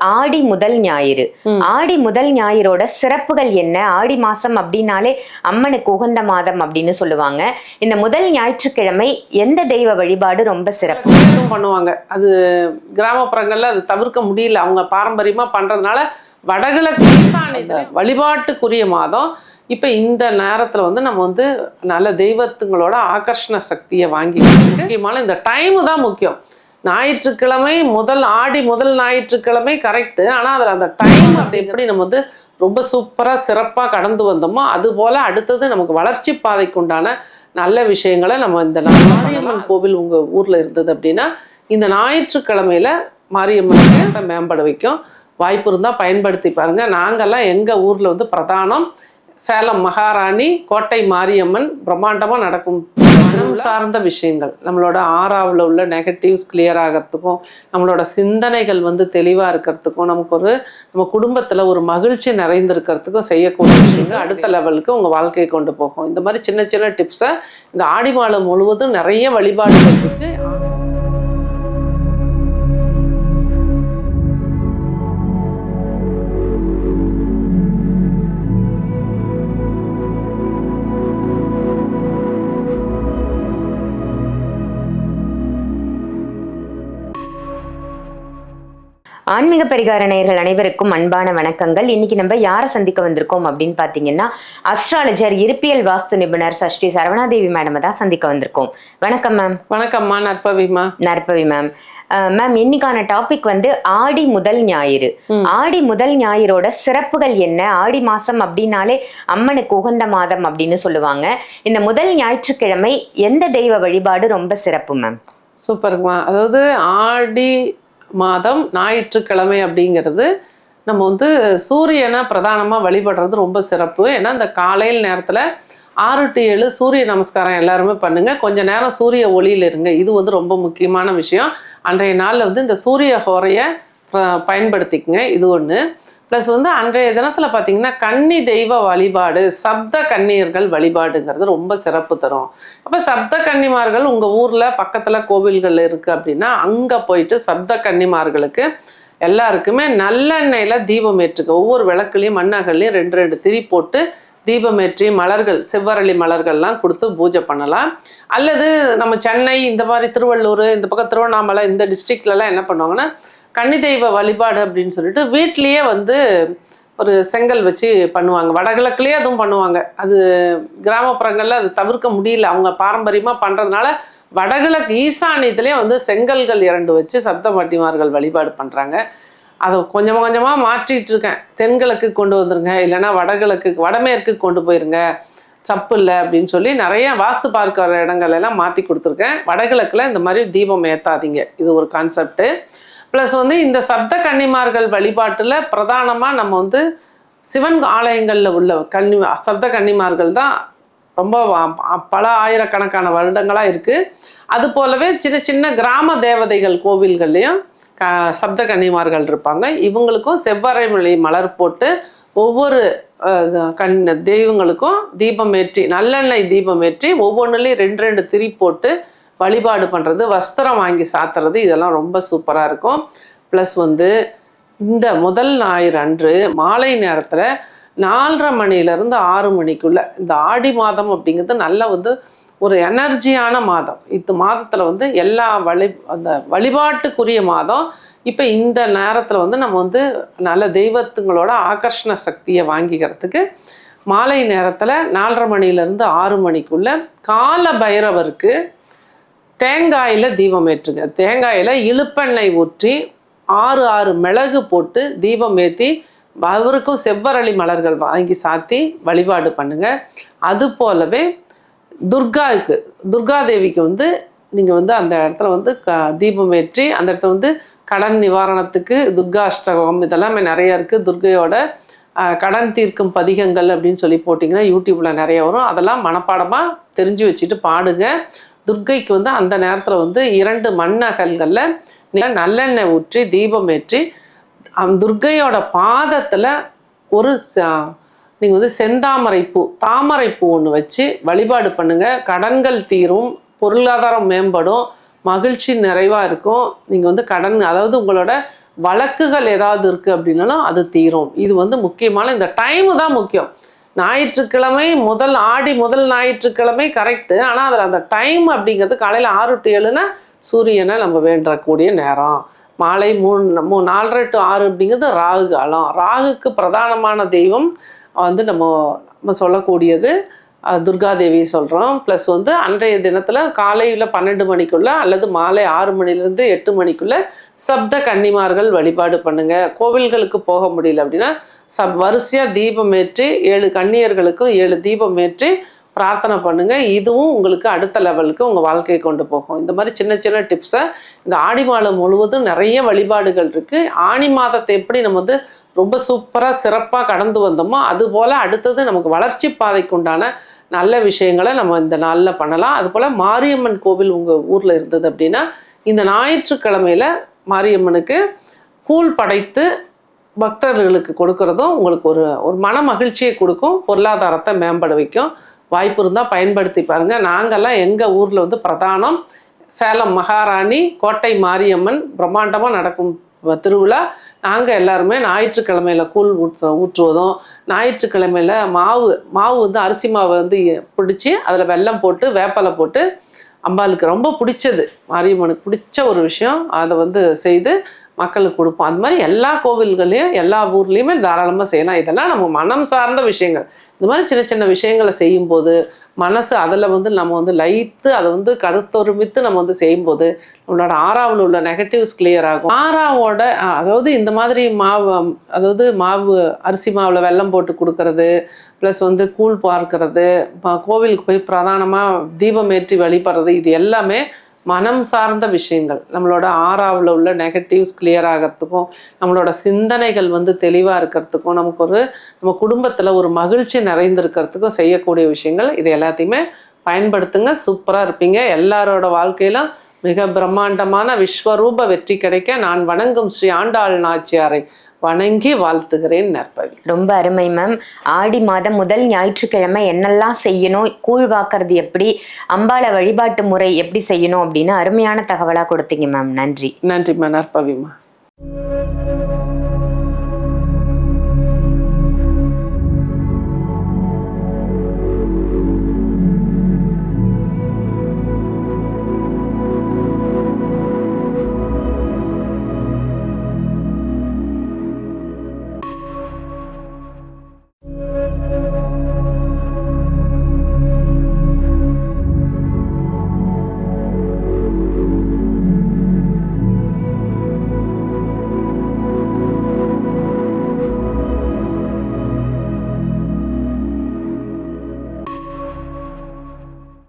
ஆடி முதல் ஞாயிறு. ஆடி முதல் ஞாயிறோட சிறப்புகள் என்ன? ஆடி மாசம் அப்படின்னாலே அம்மனுக்கு உகந்த மாதம் அப்படின்னு சொல்லுவாங்க. இந்த முதல் ஞாயிற்றுக்கிழமை எந்த தெய்வ வழிபாடு ரொம்ப சிறப்பு? பண்ணுவாங்க. அது கிராமப்புறங்கள்ல அது தவிர்க்க முடியல. அவங்க பாரம்பரியமா பண்றதுனால வடகிழக்கு ஈசானி வழிபாட்டுக்குரிய மாதம். இப்போ இந்த நேரத்தில் வந்து நம்ம வந்து நல்ல தெய்வத்துங்களோட ஆகர்ஷண சக்தியை வாங்கி முக்கியமான இந்த டைமு தான் முக்கியம். ஞாயிற்றுக்கிழமை முதல் ஆடி முதல் ஞாயிற்றுக்கிழமை கரெக்டு ஆனால் அதில் அந்த டைம் அப்படி எப்படி நம்ம வந்து ரொம்ப சூப்பராக சிறப்பாக கடந்து வந்தோமோ அதுபோல் அடுத்தது நமக்கு வளர்ச்சி பாதைக்கு உண்டான நல்ல விஷயங்களை நம்ம இந்த மாரியம்மன் கோவில் உங்கள் ஊரில் இருந்தது அப்படின்னா இந்த ஞாயிற்றுக்கிழமையில் மாரியம்மனுக்கு மேம்பட வைக்கும். வாய்ப்பு இருந்தால் பயன்படுத்தி பாருங்கள் நாங்கள்லாம் எங்கள் ஊரில் வந்து பிரதானம் சேலம் மகாராணி கோட்டை மாரியம்மன் பிரம்மாண்டமாக நடக்கும் மனம் சார்ந்த விஷயங்கள். நம்மளோட ஆறாவில் உள்ள நெகட்டிவ்ஸ் கிளியர் ஆகிறதுக்கும் நம்மளோட சிந்தனைகள் வந்து தெளிவாக இருக்கிறதுக்கும் நமக்கு ஒரு நம்ம குடும்பத்தில் ஒரு மகிழ்ச்சி நிறைந்திருக்கிறதுக்கும் செய்யக்கூடிய விஷயங்கள் அடுத்த லெவலுக்கு உங்கள் வாழ்க்கையை கொண்டு போகும். இந்த மாதிரி சின்ன சின்ன டிப்ஸை இந்த ஆடி மாதம் முழுவதும் நிறைய வழிபாடுகள் இருக்கு. ஆன்மீக பரிகார நேயர்கள் அனைவருக்கும் அன்பான வணக்கங்கள். இன்னைக்கு நம்ம யாரை சந்திக்க வந்திருக்கோம் அப்படின்னு பார்த்தீங்கன்னா அஸ்ட்ராலஜர் இருப்பியல் வாஸ்து நிபுணர் சஷ்டி சரவணாதேவி மேடம் தான் சந்திக்க வந்திருக்கோம். வணக்கம் மேம் வணக்கம்மா. நற்பவிமா நற்பவி மேம் மேம் இன்னைக்கான டாபிக் வந்து ஆடி முதல் ஞாயிறு. ஆடி முதல் ஞாயிறோட சிறப்புகள் என்ன? ஆடி மாசம் அப்படின்னாலே அம்மனுக்கு உகந்த மாதம் அப்படின்னு சொல்லுவாங்க. இந்த முதல் ஞாயிற்றுக்கிழமை எந்த தெய்வ வழிபாடு ரொம்ப சிறப்பு மேம் சூப்பருங்கம்மா அதாவது ஆடி மாதம் ஞாயிற்றுக்கிழமை அப்படிங்கிறது நம்ம வந்து சூரியனை பிரதானமாக வழிபடுறது ரொம்ப சிறப்பு. ஏன்னா இந்த காலையில் நேரத்தில் ஆறு டு ஏழு சூரிய நமஸ்காரம் எல்லாருமே பண்ணுங்கள் கொஞ்ச நேரம் சூரிய ஒளியில் இருங்க. இது வந்து ரொம்ப முக்கியமான விஷயம். அன்றைய நாளில் வந்து இந்த சூரிய ஹோரையை பயன்படுத்திக்கங்க. இது ஒன்று ப்ளஸ் வந்து அன்றைய தினத்தில் பார்த்தீங்கன்னா கன்னி தெய்வ வழிபாடு சப்த கன்னியர்கள் வழிபாடுங்கிறது ரொம்ப சிறப்பு தரும். அப்போ சப்த கன்னிமார்கள் உங்கள் ஊரில் பக்கத்தில் கோவில்கள் இருக்குது அப்படின்னா அங்கே போயிட்டு சப்த கன்னிமார்களுக்கு எல்லாருக்குமே நல்லெண்ணெயில் தீபம் ஏற்றுக்க ஒவ்வொரு விளக்குலையும் மண்ணகல்லையும் ரெண்டு ரெண்டு திரி போட்டு தீபமேற்றி மலர்கள் செவ்வரளி மலர்கள்லாம் கொடுத்து பூஜை பண்ணலாம். அல்லது நம்ம சென்னை இந்த மாதிரி திருவள்ளூர் இந்த பக்கம் திருவண்ணாமலை இந்த டிஸ்ட்ரிக்ட்லலாம் என்ன பண்ணுவாங்கன்னா கன்னி தெய்வ வழிபாடு அப்படின்னு சொல்லிட்டு வீட்லேயே வந்து ஒரு செங்கல் வச்சு பண்ணுவாங்க. வடகிழக்குலேயே அதுவும் பண்ணுவாங்க. அது கிராமப்புறங்களில் அது தவிர்க்க முடியல. அவங்க பாரம்பரியமாக பண்ணுறதுனால வடகிழக்கு ஈசானியத்திலே வந்து செங்கல்கள் இரண்டு வச்சு சப்தமாட்டிமார்கள் வழிபாடு பண்ணுறாங்க அதை கொஞ்சம் கொஞ்சமாக மாற்றிட்டு இருக்கேன். தென்கிழக்கு கொண்டு வந்துருங்க. இல்லைன்னா வடகிழக்கு வடமேற்கு கொண்டு போயிருங்க. சப்பு இல்லை அப்படின்னு சொல்லி நிறைய வாஸ்து பார்க்கிற இடங்கள் எல்லாம் மாற்றி கொடுத்துருக்கேன். வடகிழக்கில் இந்த மாதிரி தீபம் ஏற்றாதீங்க இது ஒரு கான்செப்ட்டு ப்ளஸ் வந்து இந்த சப்த கன்னிமார்கள் வழிபாட்டில் பிரதானமாக நம்ம வந்து சிவன் ஆலயங்களில் உள்ள கன்னி சப்த கன்னிமார்கள் தான் ரொம்ப பல ஆயிரக்கணக்கான வருடங்களாக இருக்குது அது போலவே சின்ன சின்ன கிராம தேவதைகள் கோவில்கள்லேயும் க சப்த கன்னிமார்கள் இருப்பாங்க. இவங்களுக்கும் செவ்வரை மொழி மலர் போட்டு ஒவ்வொரு கண் தெய்வங்களுக்கும் தீபம் ஏற்றி நல்லெண்ணெய் தீபம் ஏற்றி ஒவ்வொன்றுலேயும் ரெண்டு ரெண்டு திரி போட்டு வழிபாடு பண்ணுறது வஸ்திரம் வாங்கி சாத்துறது இதெல்லாம் ரொம்ப சூப்பராக இருக்கும். ப்ளஸ் வந்து இந்த முதல் ஞாயிறு அன்று மாலை நேரத்தில் நாலரை மணிலேருந்து ஆறு மணிக்குள்ளே இந்த ஆடி மாதம் அப்படிங்கிறது நல்ல வந்து ஒரு எனர்ஜியான மாதம். இந்த மாதத்தில் வந்து எல்லா வழி அந்த வழிபாட்டுக்குரிய மாதம். இப்போ இந்த நேரத்தில் வந்து நம்ம வந்து நல்ல தெய்வத்துங்களோட ஆகர்ஷண சக்தியை வாங்கிக்கிறதுக்கு மாலை நேரத்தில் நாலரை மணிலேருந்து ஆறு மணிக்குள்ளே கால பைரவருக்கு தேங்காயில் தீபம் ஏற்றுங்க. தேங்காயில் இழுப்பெண்ணெய் ஊற்றி ஆறு ஆறு மிளகு போட்டு தீபம் ஏற்றி அவருக்கும் செவ்வரளி மலர்கள் வாங்கி சாத்தி வழிபாடு பண்ணுங்கள் அது போலவே துர்காவுக்கு துர்காதேவிக்கு வந்து நீங்கள் வந்து அந்த இடத்துல வந்து க தீபம் ஏற்றி அந்த இடத்துல வந்து கடன் நிவாரணத்துக்கு துர்கா அஷ்டகம் இதெல்லாமே நிறைய இருக்குது துர்கையோட கடன் தீர்க்கும் பதிகங்கள் அப்படின்னு சொல்லி போட்டிங்கன்னா யூடியூப்பில் நிறைய வரும். அதெல்லாம் மனப்பாடமாக தெரிஞ்சு வச்சுட்டு பாடுங்க. துர்கைக்கு வந்து அந்த நேரத்தில் வந்து இரண்டு மண்ணகல்களில் நீங்க நல்லெண்ணெய் ஊற்றி தீபம் ஏற்றி அந்த துர்கையோட பாதத்தில் ஒரு நீங்கள் வந்து செந்தாமரை பூ தாமரை பூ ஒன்று வச்சு வழிபாடு பண்ணுங்கள் கடன்கள் தீரும் பொருளாதாரம் மேம்படும் மகிழ்ச்சி நிறைவாக இருக்கும். நீங்கள் வந்து கடன் அதாவது உங்களோட வழக்குகள் ஏதாவது இருக்குது அப்படின்னாலும் அது தீரும். இது வந்து முக்கியமான இந்த டைமு தான் முக்கியம். ஞாயிற்றுக்கிழமை முதல் ஆடி முதல் ஞாயிற்றுக்கிழமை கரெக்டு ஆனால் அதில் அந்த டைம் அப்படிங்கிறது காலையில் ஆறு டு ஏழுனா சூரியனை நம்ம வேண்டக்கூடிய நேரம். மாலை மூணு மூ நாலரை டு ஆறு அப்படிங்கிறது ராகு காலம். ராகுக்கு பிரதானமான தெய்வம் வந்து நம்ம நம்ம சொல்லக்கூடியது துர்காதேவி சொல்கிறோம் ப்ளஸ் வந்து அன்றைய தினத்தில் காலையில் பன்னெண்டு மணிக்குள்ளே அல்லது மாலை ஆறு மணிலேருந்து எட்டு மணிக்குள்ளே சப்த கன்னிமார்கள் வழிபாடு பண்ணுங்கள் கோவில்களுக்கு போக முடியல அப்படின்னா சப் வரிசையாக தீபம் ஏற்றி ஏழு கன்னியர்களுக்கும் ஏழு தீபம் ஏற்றி பிரார்த்தனை பண்ணுங்கள் இதுவும் உங்களுக்கு அடுத்த லெவலுக்கு உங்கள் வாழ்க்கையை கொண்டு போகும். இந்த மாதிரி சின்ன சின்ன டிப்ஸை இந்த ஆடி மாதம் முழுவதும் நிறைய வழிபாடுகள் இருக்குது ஆணி மாதத்தை எப்படி நம்ம வந்து ரொம்ப சூப்பராக சிறப்பாக கடந்து வந்தோமோ அதுபோல் அடுத்தது நமக்கு வளர்ச்சி பாதைக்கு உண்டான நல்ல விஷயங்களை நம்ம இந்த நாளில் பண்ணலாம். அதுபோல் மாரியம்மன் கோவில் உங்கள் ஊரில் இருந்தது அப்படின்னா இந்த ஞாயிற்றுக்கிழமையில் மாரியம்மனுக்கு கூழ் படைத்து பக்தர்களுக்கு கொடுக்கறதும் உங்களுக்கு ஒரு ஒரு மன மகிழ்ச்சியை கொடுக்கும். பொருளாதாரத்தை மேம்பட வைக்கும். வாய்ப்பு இருந்தால் பயன்படுத்தி பாருங்கள் நாங்கள்லாம் எங்கள் ஊரில் வந்து பிரதானம் சேலம் மகாராணி கோட்டை மாரியம்மன் பிரம்மாண்டமாக நடக்கும் திருவிழா நாங்கள் எல்லாருமே ஞாயிற்றுக்கிழமையில கூழ் ஊற்று ஊற்றுவதும் ஞாயிற்றுக்கிழமையில மாவு மாவு வந்து அரிசி மாவை வந்து பிடிச்சி அதில் வெல்லம் போட்டு வேப்பலை போட்டு அம்பாளுக்கு ரொம்ப பிடிச்சது. மாரியம்மனுக்கு பிடிச்ச ஒரு விஷயம். அதை வந்து செய்து மக்களுக்கு கொடுப்போம். அது மாதிரி எல்லா கோவில்களையும் எல்லா ஊர்லேயுமே தாராளமாக செய்யலாம். இதெல்லாம் நம்ம மனம் சார்ந்த விஷயங்கள். இந்த மாதிரி சின்ன சின்ன விஷயங்களை செய்யும்போது மனசு அதில் வந்து நம்ம வந்து லயித்து அதை வந்து கருத்தொருமித்து நம்ம வந்து செய்யும்போது நம்மளோட ஆறாவில் உள்ள நெகட்டிவ்ஸ் கிளியர் ஆகும். ஆறாவோட அதாவது இந்த மாதிரி மாவு அதாவது மாவு அரிசி மாவில் வெள்ளம் போட்டு கொடுக்கறது ப்ளஸ் வந்து கூழ் பார்க்கறது கோவிலுக்கு போய் பிரதானமாக தீபம் ஏற்றி வழிபடுறது இது எல்லாமே மனம் சார்ந்த விஷயங்கள் நம்மளோட ஆறாவில் உள்ள நெகட்டிவ்ஸ் கிளியர் ஆகிறதுக்கும் நம்மளோட சிந்தனைகள் வந்து தெளிவாக இருக்கிறதுக்கும் நமக்கு ஒரு நம்ம குடும்பத்தில் ஒரு மகிழ்ச்சி நிறைந்திருக்கிறதுக்கும் செய்யக்கூடிய விஷயங்கள் இது எல்லாத்தையுமே பயன்படுத்துங்க சூப்பராக இருப்பீங்க. எல்லாரோட வாழ்க்கையிலும் மிக பிரம்மாண்டமான விஸ்வரூப வெற்றி கிடைக்க நான் வணங்கும் ஸ்ரீ ஆண்டாள் நாச்சியாரை வணங்கி வாழ்த்துகிறேன் நற்பவி. ரொம்ப அருமை மேம் ஆடி மாதம் முதல் ஞாயிற்றுக்கிழமை என்னெல்லாம் செய்யணும்? கூழ் வாக்குறது எப்படி? அம்பாளை வழிபாட்டு முறை எப்படி செய்யணும்? அப்படின்னு அருமையான தகவலா கொடுத்தீங்க மேம் நன்றி. நன்றிம்மா நற்பவிம்மா.